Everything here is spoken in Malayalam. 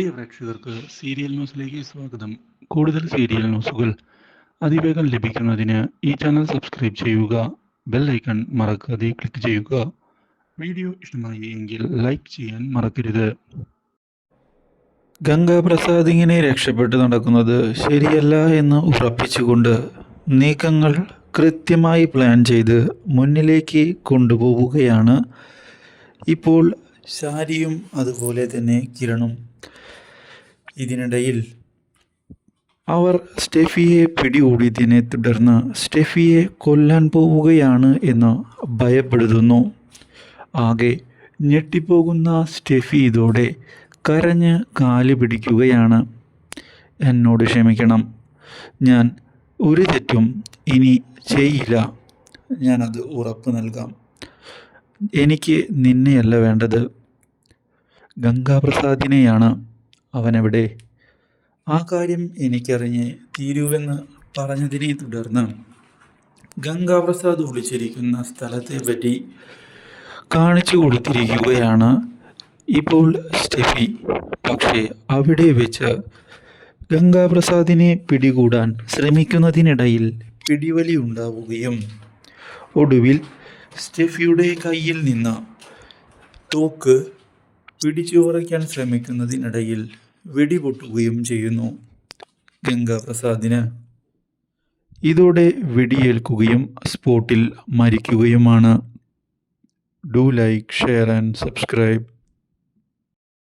പ്രിയ പ്രേക്ഷകർക്ക് സീരിയൽ ന്യൂസിലേക്ക് സ്വാഗതം. കൂടുതൽ സീരിയൽ ന്യൂസുകൾ അതിവേഗം ലഭിക്കുന്നതിന് ഈ ചാനൽ സബ്സ്ക്രൈബ് ചെയ്യുക ബെൽ ഐക്കൺ മറക്കാതെ ക്ലിക്ക് ചെയ്യുക. വീഡിയോ ഇഷ്ടമായി എങ്കിൽ ലൈക്ക് ചെയ്യാൻ മറക്കരുത്. ഗംഗാപ്രസാദ് ഇങ്ങനെ രക്ഷപ്പെട്ട് നടക്കുന്നത് ശരിയല്ല എന്ന് ഉറപ്പിച്ചുകൊണ്ട് നീക്കങ്ങൾ കൃത്യമായി പ്ലാൻ ചെയ്ത് മുന്നിലേക്ക് കൊണ്ടുപോവുകയാണ്. ഇപ്പോൾ ശാരിയും അതുപോലെ തന്നെ കിരണും ഇതിനിടയിൽ അവർ സ്റ്റെഫിയെ പിടികൂടിയതിനെ തുടർന്ന് സ്റ്റെഫിയെ കൊല്ലാൻ പോവുകയാണ് എന്ന് ഭയപ്പെടുത്തുന്നു ആകെ ഞെട്ടിപ്പോകുന്ന സ്റ്റെഫി ഇതോടെ കരഞ്ഞ് കാൽ പിടിക്കുകയാണ്. എന്നോട് ക്ഷമിക്കണം. ഞാൻ ഒരു തെറ്റും ഇനി ചെയ്യില്ല. ഞാനത് ഉറപ്പ് നൽകാം. എനിക്ക് നിന്നെയല്ല വേണ്ടത്. ഗംഗാപ്രസാദിനെയാണ് അവനെവിടെ? ആ കാര്യം എനിക്കറിഞ്ഞ് തീരുവെന്ന് പറഞ്ഞതിനെ തുടർന്ന് ഗംഗാപ്രസാദ് ഒളിച്ചിരിക്കുന്ന സ്ഥലത്തെ പറ്റി കാണിച്ചു കൊടുത്തിരിക്കുകയാണ് ഇപ്പോൾ സ്റ്റെഫി. പക്ഷേ അവിടെ വെച്ച് ഗംഗാപ്രസാദിനെ പിടികൂടാൻ ശ്രമിക്കുന്നതിനിടയിൽ പിടിവലി ഉണ്ടാവുകയും ഒടുവിൽ സ്റ്റെഫിയുടെ കയ്യിൽ നിന്ന് തോക്ക് പിടിച്ചു പറിക്കാൻ ശ്രമിക്കുന്നതിനിടയിൽ വെടിപൊട്ടുകയും ചെയ്യുന്നു. ഗംഗാപ്രസാദിന് ഇതോടെ വെടിയേൽക്കുകയും സ്പോട്ടിൽ മരിക്കുകയുമാണ്. Do like share and subscribe.